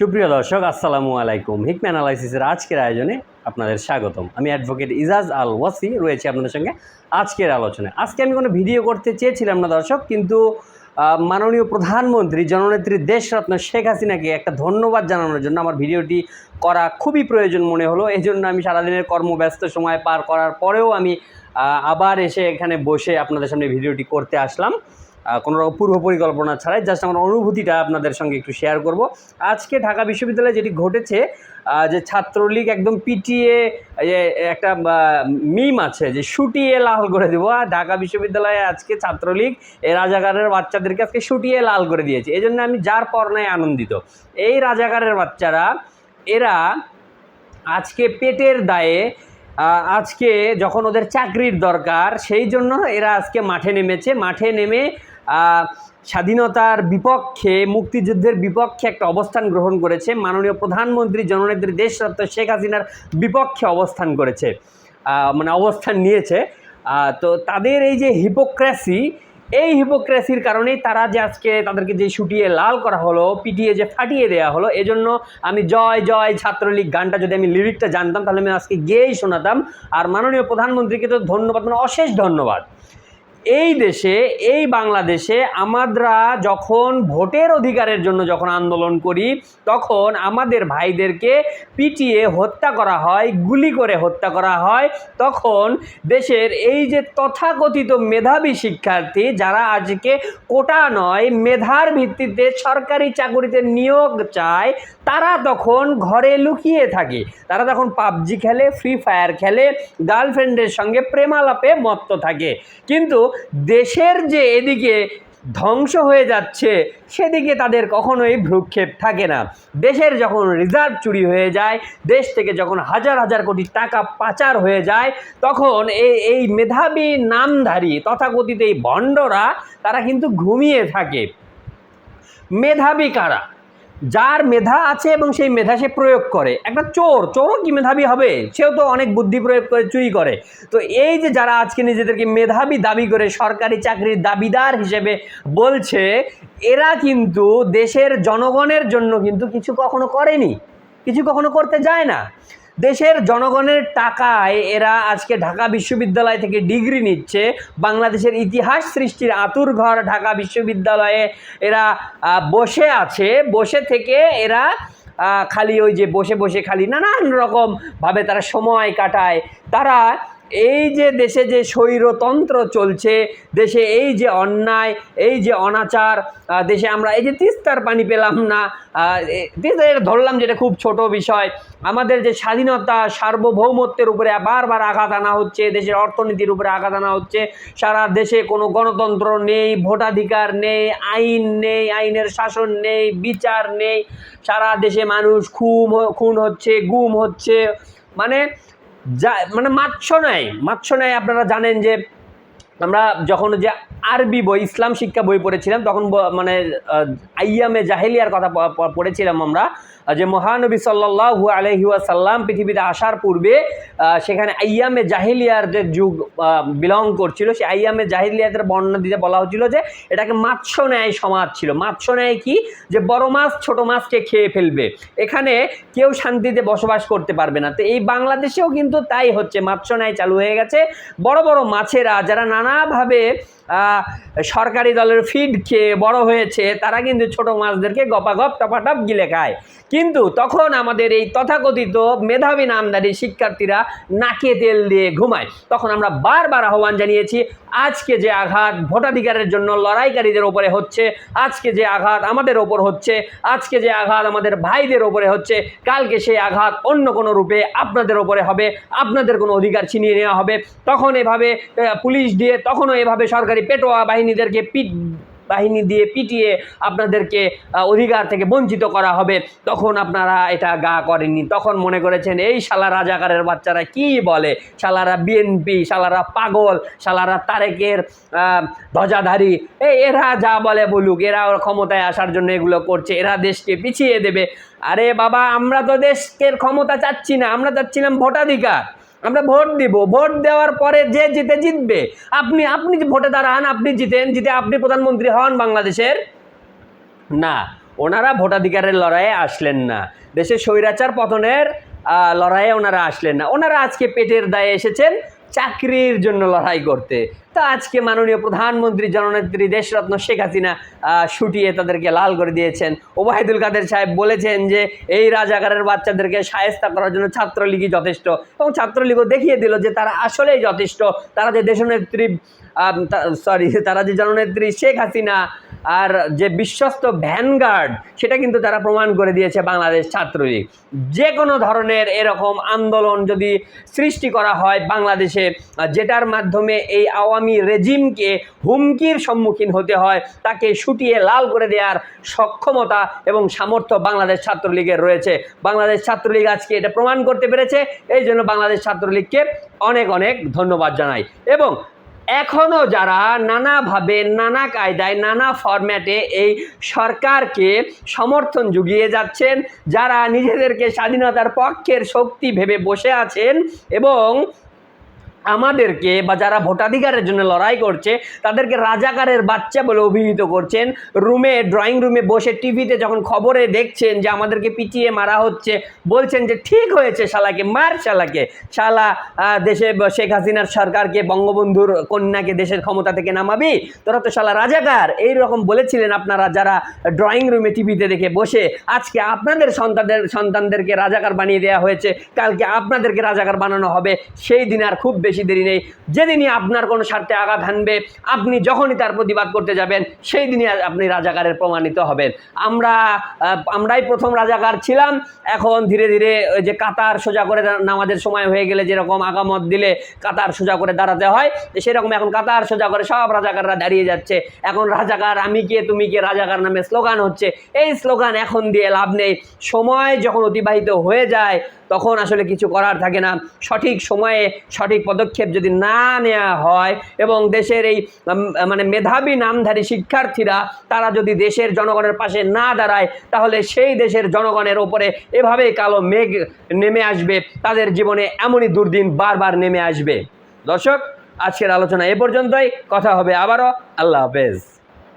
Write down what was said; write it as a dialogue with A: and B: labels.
A: সুপ্রিয় দর্শক, আসসালামু আলাইকুম। হিকম্যান অ্যানালাইসিসের আজকের আয়োজনে আপনাদের স্বাগতম। আমি অ্যাডভোকেট ইজাজ আল ওয়াসি, রয়েছে আপনাদের সঙ্গে আজকের আলোচনায়। আজকে আমি কোনো ভিডিও করতে চেয়েছিলাম না দর্শক, কিন্তু মাননীয় প্রধানমন্ত্রী, জননেত্রী দেশরত্ন শেখ হাসিনাকে একটা ধন্যবাদ জানানোর জন্য আমার ভিডিওটি করা খুবই প্রয়োজন মনে হলো। এই জন্য আমি সারাদিনের কর্মব্যস্ত সময় পার করার পরেও আমি আবার এসে এখানে বসে আপনাদের সামনে ভিডিওটি করতে আসলাম। কোনো রকম পূর্ব পরিকল্পনা ছাড়াই জাস্ট আমার অনুভূতিটা আপনাদের সঙ্গে একটু শেয়ার করব। আজকে ঢাকা বিশ্ববিদ্যালয়ে যেটি ঘটেছে যে ছাত্রলীগ একদম পিটিয়ে একটা মিম আছে যে শুটিয়ে লাল করে দেবো। আর ঢাকা বিশ্ববিদ্যালয়ে আজকে ছাত্রলীগ এই রাজাকারের বাচ্চাদেরকে আজকে শুটিয়ে লাল করে দিয়েছে। এই জন্য আমি যার পর্নায় আনন্দিত। এই রাজাকারের বাচ্চারা, এরা আজকে পেটের দায়ে আজকে যখন ওদের চাকরির দরকার, সেই জন্য এরা আজকে মাঠে নেমেছে। মাঠে নেমে স্বাধীনতার বিপক্ষে, মুক্তিযুদ্ধের বিপক্ষে একটা অবস্থান গ্রহণ করেছে। মাননীয় প্রধানমন্ত্রী জননেত্রী দেশরত্ন শেখ হাসিনার বিপক্ষে অবস্থান করেছে। মানে অবস্থান নিয়েছে। তো তাদের এই যে হিপোক্রেসি এই হিপোক্রেসির কারণেই তারা যে আজকে তাদেরকে যে শুটিয়ে লাল করা হলো, পিটিয়ে যে ফাটিয়ে দেওয়া হলো, এজন্য আমি জয় জয় ছাত্রলীগ গানটা যদি আমি লিরিকটা জানতাম, তাহলে আমি আজকে গিয়েই শোনাতাম। আর মাননীয় প্রধানমন্ত্রীকে তো ধন্যবাদ মানে অশেষ ধন্যবাদ। এই দেশে, এই বাংলাদেশে আমাদরা যখন ভোটের অধিকারের জন্য যখন আন্দোলন করি, তখন আমাদের ভাইদেরকে পিটিয়ে হত্যা করা হয়, গুলি করে হত্যা করা হয়। তখন দেশের এই যে তথাকথিত মেধাবী শিক্ষার্থী, যারা আজকে কোটা নয়, মেধার ভিত্তিতে সরকারি চাকরিতে নিয়োগ চায়, তারা তখন ঘরে লুকিয়ে থাকে। তারা তখন পাবজি খেলে, ফ্রি ফায়ার খেলে, গার্লফ্রেন্ডের সঙ্গে প্রেমালাপে মত্ত থাকে। কিন্তু দেশের যে এদিকে ধ্বংস হয়ে যাচ্ছে, সেদিকে তাদের কখনোই ভ্রুক্ষেপ থাকে না। দেশের যখন রিজার্ভ চুরি হয়ে যায়, দেশ থেকে যখন হাজার হাজার কোটি টাকা পাচার হয়ে যায়, তখন এই এই মেধাবী নামধারী তথাকথিত এই ভণ্ডরা তারা কিন্তু ঘুমিয়ে থাকে। মেধাবী কারা? যার মেধা আছে এবং সেই মেধা সে প্রয়োগ করে। একটা চোর, চোরও কি মেধাবী হবে? সেও তো অনেক বুদ্ধি প্রয়োগ করে, চুরি করে। তো এই যে যারা আজকে নিজেদেরকে মেধাবী দাবি করে, সরকারি চাকরির দাবিদার হিসেবে বলছে, এরা কিন্তু দেশের জনগণের জন্য কিন্তু কিছু কখনো করেনি। কিছু কখনো করতে যায় না। দেশের জনগণের টাকায় এরা আজকে ঢাকা বিশ্ববিদ্যালয় থেকে ডিগ্রি নিচ্ছে। বাংলাদেশের ইতিহাস সৃষ্টির আতুর ঘর ঢাকা বিশ্ববিদ্যালয়ে এরা বসে আছে। বসে থেকে এরা খালি ওই যে বসে বসে খালি নানান রকমভাবে তারা সময় কাটায়। তারা এই যে দেশে যে স্বৈরতন্ত্র চলছে দেশে এই যে অন্যায় এই যে অনাচার দেশে আমরা এই যে তিস্তার পানি পেলাম না আহ, এ- তিস্তা ধরলাম যেটা খুব ছোট বিষয়। আমাদের যে স্বাধীনতা সার্বভৌমত্বের উপরে বারবার আঘাত আনা হচ্ছে দেশের অর্থনীতির উপরে আঘাত আনা হচ্ছে। সারা দেশে কোনো গণতন্ত্র নেই ভোটাধিকার নেই আইন নেই আইনের শাসন নেই বিচার নেই। সারা দেশে মানুষ খুন খুন হচ্ছে গুম হচ্ছে। মানে যা মানে মাছ নেয় মাছ নেয় আপনারা জানেন যে আমরা যখন যে আরবি বই, ইসলাম শিক্ষা বই পড়েছিলাম। তখন মানে আইয়ামে জাহেলিয়ার কথা পড়েছিলাম আমরা যে মহানবী সাল্লাল্লাহু আলহি সাল্লাম পৃথিবীতে আসার পূর্বে সেখানে আইয়ামে জাহেলিয়ার যে যুগ বিলং করছিল। সেই আইয়ামে জাহেলিয়াদের বর্ণনা দিতে বলা হচ্ছিল যে, এটাকে মাৎস্য ন্যায় সমাজ ছিল। মাৎস্য ন্যায় কি? যে বড় মাছ, ছোট মাছকে খেয়ে ফেলবে। এখানে কেউ শান্তিতে বসবাস করতে পারবে না। তো এই বাংলাদেশেও কিন্তু তাই হচ্ছে। মাৎস্য ন্যায় চালু হয়ে গেছে। বড় বড় মাছেরা, যারা নানাভাবে আহ, সরকারি দলের ফিড খেয়ে বড় হয়েছে তারা কিন্তু ছোট মাছদেরকে গপাগপ টপাটপ গিলে খায়। কিন্তু তখন আমাদের এই তথাকথিত মেধাবী নামদারি শিক্ষার্থীরা নাকে তেল দিয়ে ঘুমায়। তখন আমরা বারবার আহ্বান জানিয়েছি আজকে যে আঘাত ভোটাধিকারের জন্য লড়াইকারীদের ওপরে হচ্ছে আজকে যে আঘাত আমাদের ওপর হচ্ছে আজকে যে আঘাত আমাদের ভাইদের ওপরে হচ্ছে কালকে সেই আঘাত অন্য কোনো রূপে আপনাদের ওপরে হবে আপনাদের কোনো অধিকার ছিনিয়ে নেওয়া হবে। তখন এভাবে পুলিশ দিয়ে তখনও এভাবে সরকারি পেটোয়া বাহিনীদেরকে পিট, বাহিনী দিয়ে পিটিয়ে আপনাদেরকে অধিকার থেকে বঞ্চিত করা হবে। তখন আপনারা এটা গা করেননি। তখন মনে করেছেন, এই শালা রাজাকারের বাচ্চারা কি বলে? শালারা বিএনপি শালারা পাগল, শালারা তারেকের ধ্বজাধারী। এই এরা যা বলে বলুক, এরা ওর ক্ষমতায় আসার জন্য এগুলো করছে। এরা দেশকে পিছিয়ে দেবে। আরে বাবা, আমরা তো দেশের ক্ষমতা চাচ্ছি না, আমরা চাচ্ছিলাম ভোটাধিকার। আমরা ভোট দিব। ভোট দেওয়ার পরে যে জিতে জিতবে। আপনি আপনি ভোটে দাঁড়ান, আপনি জিতেন, জিতে আপনি প্রধানমন্ত্রী হন বাংলাদেশের? না, ওনারা ভোটাধিকারের লড়াইয়ে আসলেন না। দেশের স্বৈরাচার পতনের লড়াইয়ে ওনারা আসলেন না। ওনারা আজকে পেটের দায়ে এসেছেন। চাকরির জন্য লড়াই করতে। তা আজকে মাননীয় প্রধানমন্ত্রী, জননেত্রী দেশরত্ন শেখ হাসিনা শুটিয়ে তাদেরকে লাল করে দিয়েছেন। ওবায়দুল কাদের সাহেব বলেছেন যে, এই রাজাকারের বাচ্চাদেরকে সায়স্তা করার জন্য ছাত্রলীগই যথেষ্ট। এবং ছাত্রলীগও দেখিয়ে দিল যে, তারা আসলেই যথেষ্ট। তারা যে দেশনেত্রী সরি তারা যে জননেত্রী শেখ হাসিনা আর যে বিশ্বস্ত ভ্যানগার্ড, সেটা কিন্তু তারা প্রমাণ করে দিয়েছে বাংলাদেশ ছাত্রলীগ। যে কোনো ধরনের এরকম আন্দোলন যদি সৃষ্টি করা হয় বাংলাদেশে, যেটার মাধ্যমে এই আওয়ামী রেজিমকে হুমকির সম্মুখীন হতে হয়, তাকে শুটিয়ে লাল করে দেওয়ার সক্ষমতা এবং সামর্থ্য বাংলাদেশ ছাত্রলীগের রয়েছে। বাংলাদেশ ছাত্রলীগ আজকে এটা প্রমাণ করতে পেরেছে, এই জন্য বাংলাদেশ ছাত্রলীগকে অনেক অনেক ধন্যবাদ জানাই। এবং এখনও যারা নানাভাবে, নানা কায়দায়, নানা ফরম্যাটে এই সরকারকে সমর্থন জুগিয়ে যাচ্ছেন, যারা নিজেদেরকে স্বাধীনতার পক্ষের শক্তি ভেবে বসে আছেন এবং আমাদেরকে বা যারা ভোটাধিকারের জন্য লড়াই করছে, তাদেরকে রাজাকারের বাচ্চা বলে অভিহিত করছেন। রুমে ড্রয়িং রুমে বসে টিভিতে যখন খবরে দেখছেন যে আমাদেরকে পিটিয়ে মারা হচ্ছে, বলছেন যে ঠিক হয়েছে শালাকে, মার শালাকে। শালা দেশে শেখ হাসিনার সরকারকে, বঙ্গবন্ধুর কন্যাকে দেশের ক্ষমতা থেকে নামাবি? তোরা তো শালা রাজাকার। এই রকম বলেছিলেন আপনারা যারা ড্রয়িং রুমে টিভিতে দেখে বসে, আজকে আপনাদের সন্তানদের, সন্তানদেরকে রাজাকার বানিয়ে দেওয়া হয়েছে, কালকে আপনাদেরকে রাজাকার বানানো হবে। সেই দিন আর খুব বেশি দেরি নেই। যেদিনই আপনার কোনো স্বার্থে আঘাত হানবে, আপনি যখনই তার প্রতিবাদ করতে যাবেন সেই দিনই আপনি রাজাকারের প্রমাণিত হবেন। আমরা আমরাই প্রথম রাজাকার ছিলাম। এখন ধীরে ধীরে ওই যে কাতার সোজা করে নামাজের সময় হয়ে গেলে যেরকম আগামত দিলে কাতার সোজা করে দাঁড়াতে হয়, সেরকম এখন কাতার সোজা করে সব রাজাকাররা দাঁড়িয়ে যাচ্ছে। এখন রাজাকার, আমি কে, তুমি কে, রাজাকার নামে স্লোগান হচ্ছে। এই স্লোগান এখন দিয়ে লাভ নেই। সময় যখন অতিবাহিত হয়ে যায় তখন আসলে কিছু করার থাকে না। সঠিক সময়ে সঠিক পদক্ষেপ যদি না নেওয়া হয় এবং দেশের এই মানে মেধাবী নামধারী শিক্ষার্থীরা, তারা যদি দেশের জনগণের পাশে না দাঁড়ায়, তাহলে সেই দেশের জনগণের ওপরে এভাবেই কালো মেঘ নেমে আসবে। তাদের জীবনে এমনই দুর্দিন বারবার নেমে আসবে। দর্শক, আজকের আলোচনা এ পর্যন্তই। কথা হবে আবারও। আল্লাহ হাফেজ।